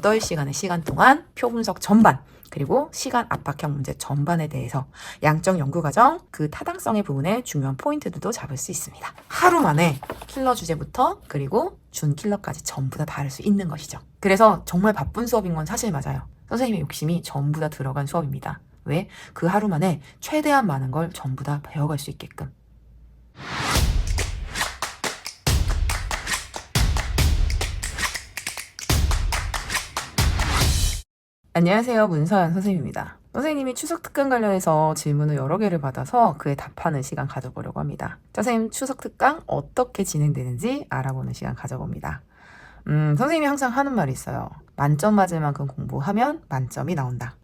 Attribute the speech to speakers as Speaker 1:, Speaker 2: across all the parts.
Speaker 1: 8시간의 시간 동안 표 분석 전반 그리고 시간 압박형 문제 전반에 대해서 양적 연구 과정 그 타당성의 부분에 중요한 포인트들도 잡을 수 있습니다. 하루 만에 킬러 주제부터 그리고 준 킬러까지 전부 다 다룰 수 있는 것이죠. 그래서 정말 바쁜 수업인 건 사실 맞아요. 선생님의 욕심이 전부 다 들어간 수업입니다. 왜? 그 하루 만에 최대한 많은 걸 전부 다 배워갈 수 있게끔. 안녕하세요. 문서연 선생님입니다. 선생님이 추석 특강 관련해서 질문을 여러 개를 받아서 그에 답하는 시간 가져보려고 합니다. 자, 선생님 추석 특강 어떻게 진행되는지 알아보는 시간 가져봅니다. 음, 선생님이 항상 하는 말이 있어요. 만점 맞을 만큼 공부하면 만점이 나온다.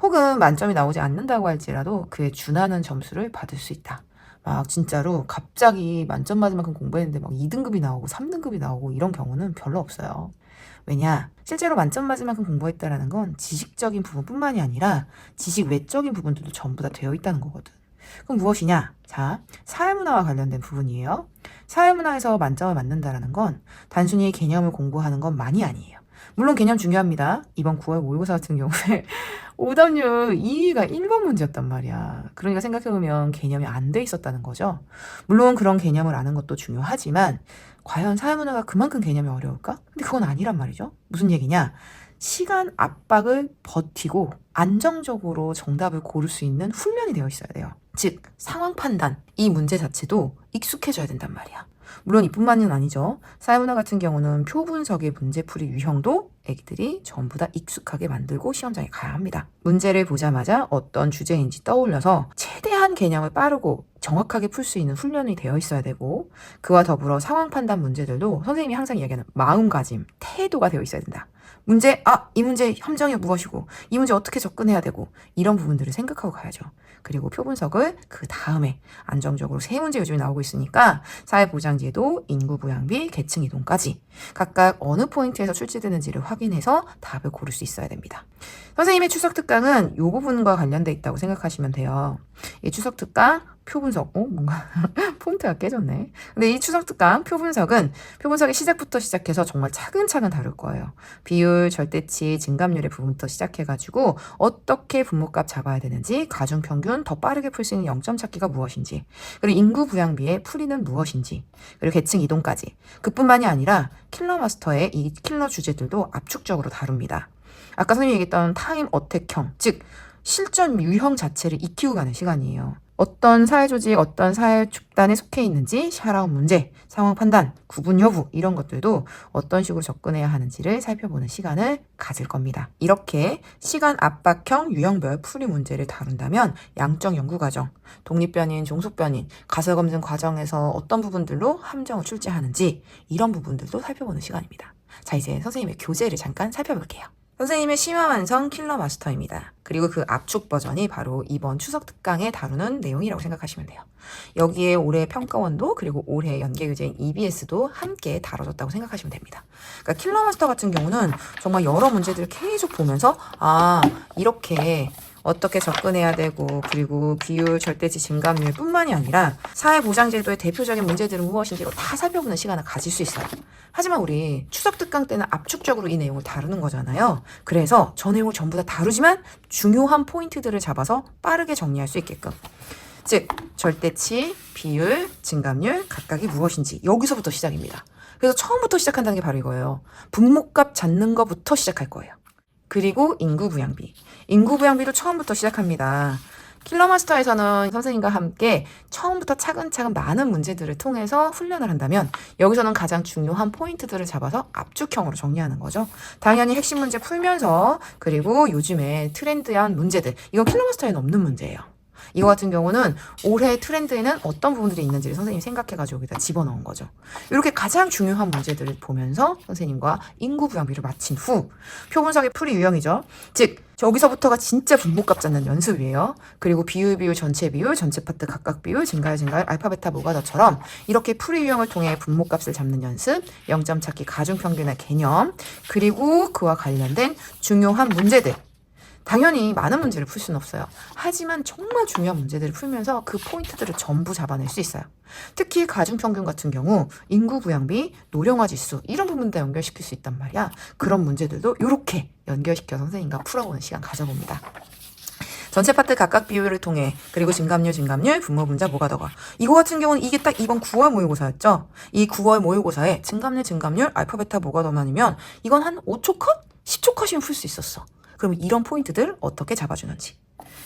Speaker 1: 혹은 만점이 나오지 않는다고 할지라도 그에 준하는 점수를 받을 수 있다. 막 진짜로 갑자기 만점 맞을 만큼 공부했는데 막 2등급이 나오고 3등급이 나오고 이런 경우는 별로 없어요. 왜냐? 실제로 만점 맞을 만큼 공부했다라는 건 지식적인 부분뿐만이 아니라 지식 외적인 부분들도 전부 다 되어 있다는 거거든. 그럼 무엇이냐? 자, 사회문화와 관련된 부분이에요. 사회문화에서 만점을 맞는다라는 건 단순히 개념을 공부하는 것만이 아니에요. 물론 개념 중요합니다. 이번 9월 모의고사 같은 경우에 오답률 2위가 1번 문제였단 말이야. 그러니까 생각해보면 개념이 안 돼 있었다는 거죠. 물론 그런 개념을 아는 것도 중요하지만 과연 사회문화가 그만큼 개념이 어려울까? 근데 그건 아니란 말이죠. 무슨 얘기냐? 시간 압박을 버티고 안정적으로 정답을 고를 수 있는 훈련이 되어 있어야 돼요. 즉, 상황 판단, 이 문제 자체도 익숙해져야 된단 말이야. 물론 이뿐만은 아니죠. 사회문화 같은 경우는 표 분석의 문제풀이 유형도 애기들이 전부 다 익숙하게 만들고 시험장에 가야 합니다. 문제를 보자마자 어떤 주제인지 떠올려서 최대한 개념을 빠르고 정확하게 풀 수 있는 훈련이 되어 있어야 되고 그와 더불어 상황 판단 문제들도 선생님이 항상 이야기하는 마음가짐, 태도가 되어 있어야 된다. 문제, 아, 이 문제 함정이 무엇이고, 이 문제 어떻게 접근해야 되고, 이런 부분들을 생각하고 가야죠. 그리고 표 분석을 그 다음에 안정적으로 세 문제 요즘에 나오고 있으니까 사회보장제도, 인구부양비, 계층이동까지 각각 어느 포인트에서 출제되는지를 확인해서 답을 고를 수 있어야 됩니다. 선생님의 추석 특강은 이 부분과 관련돼 있다고 생각하시면 돼요. 이 추석 특강 표 분석, 어, 뭔가 폰트가 깨졌네. 근데 이 추석 특강 표 분석은 표 분석의 시작부터 시작해서 정말 차근차근 다룰 거예요. 비율, 절대치, 증감률의 부분부터 시작해가지고 어떻게 분모값 잡아야 되는지, 가중 평균 더 빠르게 풀 수 있는 0점 찾기가 무엇인지, 그리고 인구 부양비의 풀이는 무엇인지, 그리고 계층 이동까지. 그뿐만이 아니라 킬러 마스터의 이 킬러 주제들도 압축적으로 다룹니다. 아까 선생님이 얘기했던 타임 어택형, 즉 실전 유형 자체를 익히고 가는 시간이에요. 어떤 사회 조직, 어떤 사회 집단에 속해 있는지, 샤라운 문제, 상황 판단, 구분 여부 이런 것들도 어떤 식으로 접근해야 하는지를 살펴보는 시간을 가질 겁니다. 이렇게 시간 압박형 유형별 풀이 문제를 다룬다면 양적 연구 과정, 독립변인, 종속변인, 가설 검증 과정에서 어떤 부분들로 함정을 출제하는지 이런 부분들도 살펴보는 시간입니다. 자, 이제 선생님의 교재를 잠깐 살펴볼게요. 선생님의 심화 완성 킬러 마스터입니다. 그리고 그 압축 버전이 바로 이번 추석 특강에 다루는 내용이라고 생각하시면 돼요. 여기에 올해 평가원도 그리고 올해 연계 교재인 EBS도 함께 다뤄졌다고 생각하시면 됩니다. 그러니까 킬러 마스터 같은 경우는 정말 여러 문제들을 계속 보면서 아 이렇게 어떻게 접근해야 되고 그리고 비율, 절대치, 증감률 뿐만이 아니라 사회보장제도의 대표적인 문제들은 무엇인지로 다 살펴보는 시간을 가질 수 있어요. 하지만 우리 추석 특강 때는 압축적으로 이 내용을 다루는 거잖아요. 그래서 저 내용을 전부 다 다루지만 중요한 포인트들을 잡아서 빠르게 정리할 수 있게끔. 즉, 절대치, 비율, 증감률 각각이 무엇인지 여기서부터 시작입니다. 그래서 처음부터 시작한다는 게 바로 이거예요. 분모값 잡는 것부터 시작할 거예요. 그리고 인구 부양비. 인구 부양비도 처음부터 시작합니다. 킬러 마스터에서는 선생님과 함께 처음부터 차근차근 많은 문제들을 통해서 훈련을 한다면 여기서는 가장 중요한 포인트들을 잡아서 압축형으로 정리하는 거죠. 당연히 핵심 문제 풀면서 그리고 요즘에 트렌드한 문제들 이건 킬러 마스터에는 없는 문제예요. 이거 같은 경우는 올해 트렌드에는 어떤 부분들이 있는지를 선생님이 생각해가지고 여기다 집어넣은 거죠. 이렇게 가장 중요한 문제들을 보면서 선생님과 인구 부양비를 마친 후 표분석의 풀이 유형이죠. 즉 저기서부터가 진짜 분모값 잡는 연습이에요. 그리고 비율, 비율, 전체 비율, 전체 파트 각각 비율, 증가율, 증가율, 알파, 베타, 뭐가 더처럼 이렇게 풀이 유형을 통해 분모값을 잡는 연습, 0점 찾기 가중 평균의 개념, 그리고 그와 관련된 중요한 문제들, 당연히 많은 문제를 풀 수는 없어요. 하지만 정말 중요한 문제들을 풀면서 그 포인트들을 전부 잡아낼 수 있어요. 특히 가중평균 같은 경우 인구 부양비, 노령화 지수 이런 부분도 연결시킬 수 있단 말이야. 그런 문제들도 이렇게 연결시켜 선생님과 풀어보는 시간 가져봅니다. 전체 파트 각각 비율을 통해 그리고 증감률 증감률 분모 분자 뭐가 더가 이거 같은 경우는 이게 딱 이번 9월 모의고사였죠 이 9월 모의고사에 증감률 증감률 알파 베타 뭐가 더만이면 이건 한 5초 컷? 10초 컷이면 풀 수 있었어 그럼 이런 포인트들 어떻게 잡아주는지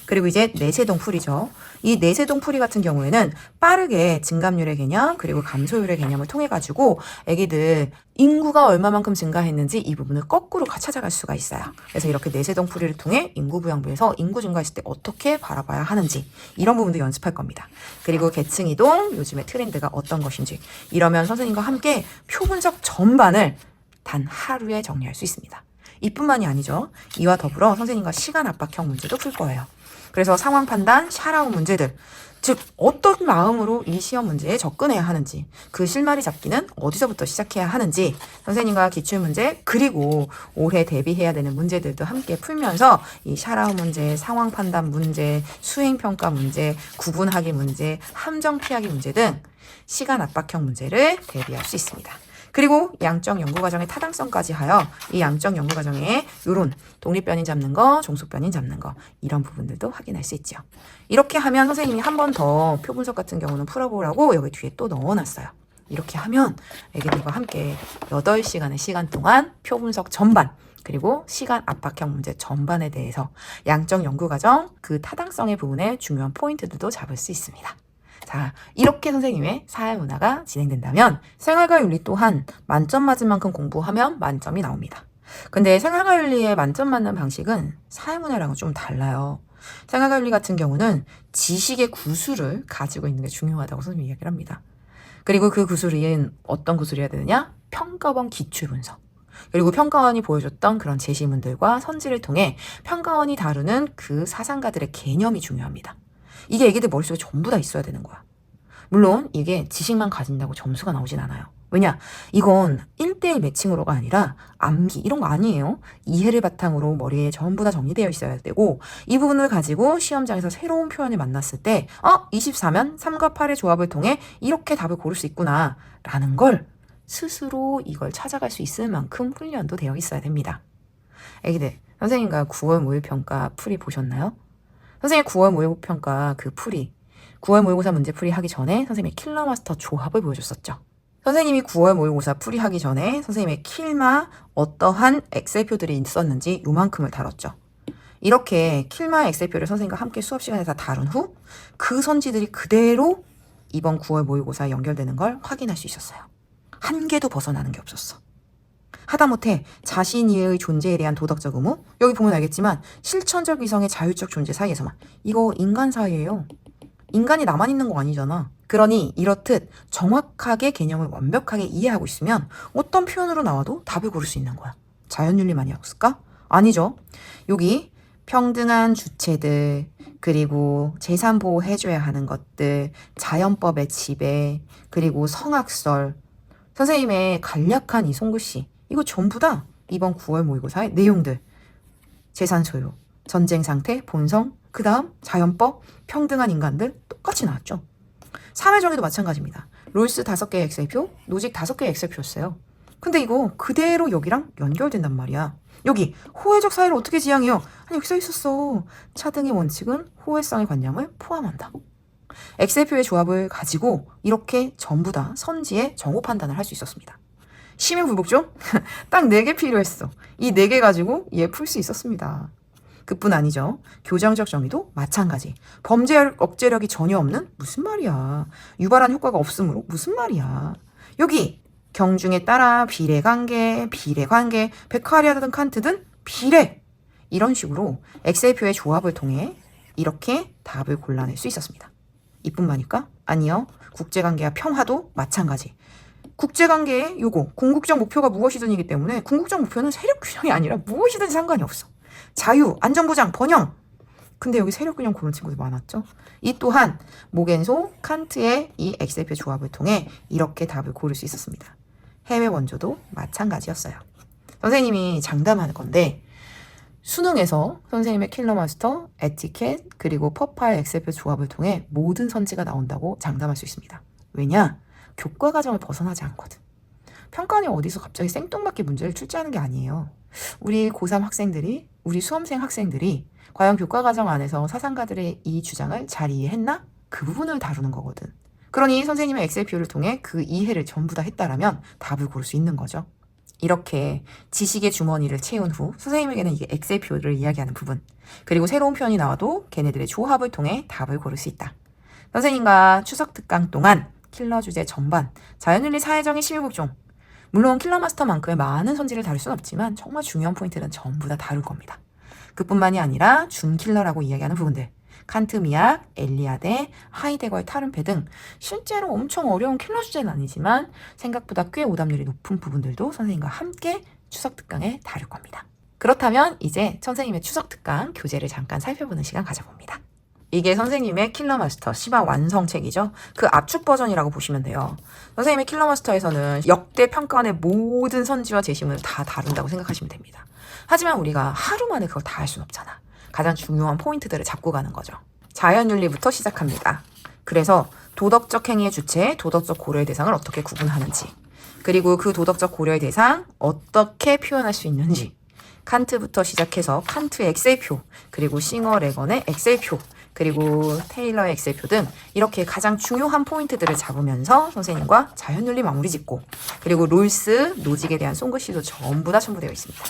Speaker 1: 그리고 이제 내세동 풀이죠. 이 내세동 풀이 같은 경우에는 빠르게 증감률의 개념 그리고 감소율의 개념을 통해 가지고 애기들 인구가 얼마만큼 증가했는지 이 부분을 거꾸로 가- 찾아갈 수가 있어요. 그래서 이렇게 내세동 풀이를 통해 인구 부양부에서 인구 증가했을 때 어떻게 바라봐야 하는지 이런 부분도 연습할 겁니다. 그리고 계층 이동 요즘의 트렌드가 어떤 것인지 이러면 선생님과 함께 표 분석 전반을 단 하루에 정리할 수 있습니다. 이뿐만이 아니죠. 이와 더불어 선생님과 시간 압박형 문제도 풀 거예요. 그래서 상황 판단, 샤라운 문제들, 즉 어떤 마음으로 이 시험 문제에 접근해야 하는지, 그 실마리 잡기는 어디서부터 시작해야 하는지, 선생님과 기출 문제 그리고 올해 대비해야 되는 문제들도 함께 풀면서 이 샤라운 문제, 상황 판단 문제, 수행 평가 문제, 구분하기 문제, 함정 피하기 문제 등 시간 압박형 문제를 대비할 수 있습니다. 그리고 양적 연구 과정의 타당성까지 하여 이 양적 연구 과정에 요런 독립변인 잡는 거, 종속변인 잡는 거 이런 부분들도 확인할 수 있죠. 이렇게 하면 선생님이 한 번 더 표 분석 같은 경우는 풀어보라고 여기 뒤에 또 넣어놨어요. 이렇게 하면 애기들과 함께 8시간의 시간 동안 표 분석 전반 그리고 시간 압박형 문제 전반에 대해서 양적 연구 과정 그 타당성의 부분에 중요한 포인트들도 잡을 수 있습니다. 자, 이렇게 선생님의 사회 문화가 진행된다면 생활과 윤리 또한 만점 맞은 만큼 공부하면 만점이 나옵니다. 근데 생활과 윤리에 만점 맞는 방식은 사회 문화랑은 좀 달라요. 생활과 윤리 같은 경우는 지식의 구술을 가지고 있는 게 중요하다고 선생님이 이야기를 합니다. 그리고 그 구술은 어떤 구술이어야 되느냐? 평가원 기출 분석. 그리고 평가원이 보여줬던 그런 제시문들과 선지를 통해 평가원이 다루는 그 사상가들의 개념이 중요합니다. 이게 애기들 머릿속에 전부 다 있어야 되는 거야. 물론 이게 지식만 가진다고 점수가 나오진 않아요. 왜냐? 이건 1대1 매칭으로가 아니라 암기 이런 거 아니에요. 이해를 바탕으로 머리에 전부 다 정리되어 있어야 되고 이 부분을 가지고 시험장에서 새로운 표현을 만났을 때 어? 24면 3과 8의 조합을 통해 이렇게 답을 고를 수 있구나 라는 걸 스스로 이걸 찾아갈 수 있을 만큼 훈련도 되어 있어야 됩니다. 애기들 선생님과 9월 모의평가 풀이 보셨나요? 선생님 9월 모의고평가 그 풀이 9월 모의고사 문제 풀이 하기 전에 선생님의 킬러 마스터 조합을 보여줬었죠. 선생님이 9월 모의고사 풀이 하기 전에 선생님의 킬마 어떠한 엑셀표들이 있었는지 요만큼을 다뤘죠. 이렇게 킬마 엑셀표를 선생님과 함께 수업 시간에 다 다룬 후 그 선지들이 그대로 이번 9월 모의고사에 연결되는 걸 확인할 수 있었어요. 한 개도 벗어나는 게 없었어. 하다못해 자신의 존재에 대한 도덕적 의무 여기 보면 알겠지만 실천적 이성의 자율적 존재 사이에서만 이거 인간 사이예요. 인간이 나만 있는 거 아니잖아. 그러니 이렇듯 정확하게 개념을 완벽하게 이해하고 있으면 어떤 표현으로 나와도 답을 고를 수 있는 거야. 자연윤리만이었을까? 아니죠. 여기 평등한 주체들 그리고 재산 보호해줘야 하는 것들 자연법의 지배 그리고 성악설 선생님의 간략한 이 송글씨 이거 전부 다 이번 9월 모의고사의 내용들. 재산 소유 전쟁 상태 본성 그 다음 자연법 평등한 인간들 똑같이 나왔죠. 사회정의도 마찬가지입니다. 롤스 다섯 개의 엑셀표 노직 다섯 개의 엑셀표였어요. 근데 이거 그대로 여기랑 연결된단 말이야. 여기 호혜적 사회를 어떻게 지향해요? 아니 여기 써 있었어. 차등의 원칙은 호혜성의 관념을 포함한다. 엑셀표의 조합을 가지고 이렇게 전부 다 선지의 정오 판단을 할 수 있었습니다. 심의불복죠? 딱 4개 필요했어. 이 4개 가지고 얘 풀 수 있었습니다. 그뿐 아니죠. 교정적 정의도 마찬가지. 범죄 억제력이 전혀 없는? 무슨 말이야. 유발한 효과가 없으므로? 무슨 말이야. 여기 경중에 따라 비례관계, 비례관계, 베카리아든 칸트든 비례. 이런 식으로 엑셀표의 조합을 통해 이렇게 답을 골라낼 수 있었습니다. 이뿐만일까? 아니요. 국제관계와 평화도 마찬가지. 국제관계의 요거 궁극적 목표가 무엇이든이기 때문에 궁극적 목표는 세력 균형이 아니라 무엇이든 상관이 없어. 자유, 안전보장, 번영. 근데 여기 세력 균형 고른 친구들 많았죠. 이 또한 모겐소, 칸트의 이 엑셀표 조합을 통해 이렇게 답을 고를 수 있었습니다. 해외 원조도 마찬가지였어요. 선생님이 장담하는 건데 수능에서 선생님의 킬러 마스터, 에티켓, 그리고 퍼파일 엑셀표 조합을 통해 모든 선지가 나온다고 장담할 수 있습니다. 왜냐? 교과 과정을 벗어나지 않거든. 평가원이 어디서 갑자기 생뚱맞게 문제를 출제하는 게 아니에요. 우리 고3 학생들이, 우리 수험생 학생들이 과연 교과 과정 안에서 사상가들의 이 주장을 잘 이해했나? 그 부분을 다루는 거거든. 그러니 선생님의 엑셀 표를 통해 그 이해를 전부 다 했다라면 답을 고를 수 있는 거죠. 이렇게 지식의 주머니를 채운 후 선생님에게는 이게 엑셀 표를 이야기하는 부분 그리고 새로운 표현이 나와도 걔네들의 조합을 통해 답을 고를 수 있다. 선생님과 추석 특강 동안 킬러 주제 전반, 자연윤리 사회적인 실무종 물론 킬러 마스터만큼의 많은 선지를 다룰 순 없지만 정말 중요한 포인트는 전부 다 다룰 겁니다. 그뿐만이 아니라 준킬러라고 이야기하는 부분들 칸트 미학, 엘리아데, 하이데거의 타른페 등 실제로 엄청 어려운 킬러 주제는 아니지만 생각보다 꽤 오답률이 높은 부분들도 선생님과 함께 추석 특강에 다룰 겁니다. 그렇다면 이제 선생님의 추석 특강 교재를 잠깐 살펴보는 시간 가져봅니다. 이게 선생님의 킬러 마스터 시바 완성책이죠. 그 압축 버전이라고 보시면 돼요. 선생님의 킬러 마스터에서는 역대 평가원의 모든 선지와 제시문을 다 다룬다고 생각하시면 됩니다. 하지만 우리가 하루 만에 그걸 다 할 수는 없잖아. 가장 중요한 포인트들을 잡고 가는 거죠. 자연윤리부터 시작합니다. 그래서 도덕적 행위의 주체, 도덕적 고려의 대상을 어떻게 구분하는지, 그리고 그 도덕적 고려의 대상 어떻게 표현할 수 있는지, 칸트부터 시작해서 칸트의 엑셀표, 그리고 싱어 레건의 엑셀표, 그리고 테일러의 엑셀표 등 이렇게 가장 중요한 포인트들을 잡으면서 선생님과 자연윤리 마무리 짓고 그리고 롤스, 노직에 대한 송글씨도 전부 다 첨부되어 있습니다.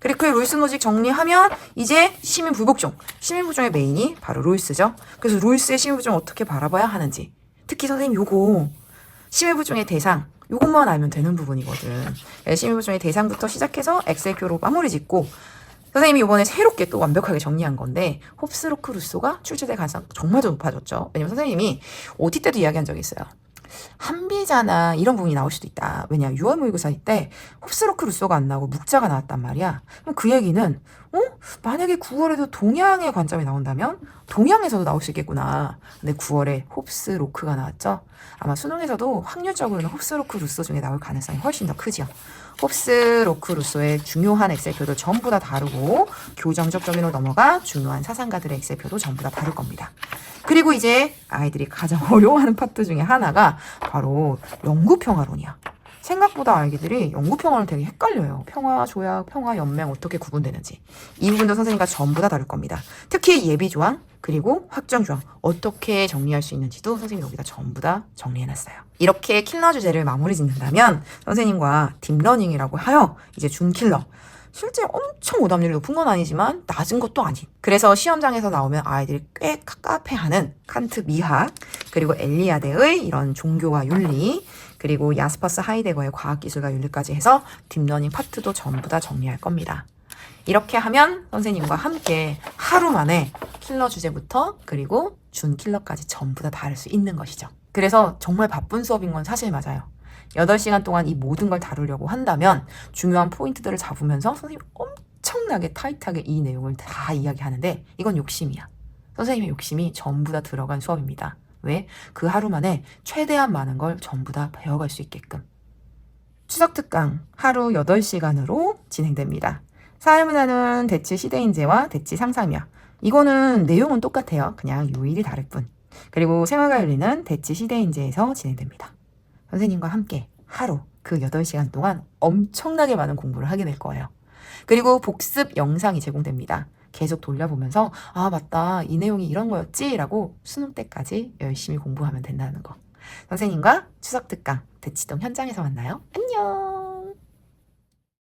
Speaker 1: 그리고 그 롤스 노직 정리하면 이제 시민 불복종. 시민 불복종의 메인이 바로 롤스죠. 그래서 롤스의 시민 불복종 어떻게 바라봐야 하는지. 특히 선생님 요거 시민 불복종의 대상 요것만 알면 되는 부분이거든. 네, 시민 불복종의 대상부터 시작해서 엑셀표로 마무리 짓고 선생님이 이번에 새롭게 또 완벽하게 정리한 건데 홉스로크 루소가 출제될 가능성 정말 좀 높아졌죠. 왜냐면 선생님이 OT 때도 이야기한 적이 있어요. 한비자나 이런 부분이 나올 수도 있다. 왜냐, 6월 모의고사 때 홉스로크 루소가 안 나오고 묵자가 나왔단 말이야. 그럼 그 얘기는, 어? 만약에 9월에도 동양의 관점이 나온다면 동양에서도 나올 수 있겠구나. 근데 9월에 홉스로크가 나왔죠. 아마 수능에서도 확률적으로는 홉스로크 루소 중에 나올 가능성이 훨씬 더 크죠. 홉스, 로크, 루소의 중요한 엑셀표도 전부 다 다루고 교정적 점으로 넘어가 중요한 사상가들의 엑셀표도 전부 다 다룰 겁니다. 그리고 이제 아이들이 가장 어려워하는 파트 중에 하나가 바로 영구평화론이야. 생각보다 아이들이 영구평화론 되게 헷갈려요. 평화, 조약, 평화, 연맹 어떻게 구분되는지. 이 부분도 선생님과 전부 다 다룰 겁니다. 특히 예비조항, 그리고 확정조항 어떻게 정리할 수 있는지도 선생님이 여기다 전부 다 정리해놨어요. 이렇게 킬러 주제를 마무리 짓는다면 선생님과 딥러닝이라고 하여 이제 준킬러 실제 엄청 오답률이 높은 건 아니지만 낮은 것도 아닌. 그래서 시험장에서 나오면 아이들이 꽤 카페하는 칸트 미학, 그리고 엘리아데의 이런 종교와 윤리, 그리고 야스퍼스 하이데거의 과학기술과 윤리까지 해서 딥러닝 파트도 전부 다 정리할 겁니다. 이렇게 하면 선생님과 함께 하루 만에 킬러 주제부터 그리고 준 킬러까지 전부 다 다룰 수 있는 것이죠. 그래서 정말 바쁜 수업인 건 사실 맞아요. 8시간 동안 이 모든 걸 다루려고 한다면 중요한 포인트들을 잡으면서 선생님이 엄청나게 타이트하게 이 내용을 다 이야기하는데 이건 욕심이야. 선생님의 욕심이 전부 다 들어간 수업입니다. 왜? 그 하루 만에 최대한 많은 걸 전부 다 배워갈 수 있게끔. 추석 특강 하루 8시간으로 진행됩니다. 사회문화는 대치 시대인재와 대치 상상력. 이거는 내용은 똑같아요. 그냥 요일이 다를 뿐. 그리고 생활과 윤리는 대치 시대인재에서 진행됩니다. 선생님과 함께 하루 그 8시간 동안 엄청나게 많은 공부를 하게 될 거예요. 그리고 복습 영상이 제공됩니다. 계속 돌려보면서 아 맞다 이 내용이 이런 거였지 라고 수능 때까지 열심히 공부하면 된다는 거. 선생님과 추석 특강 대치동 현장에서 만나요. 안녕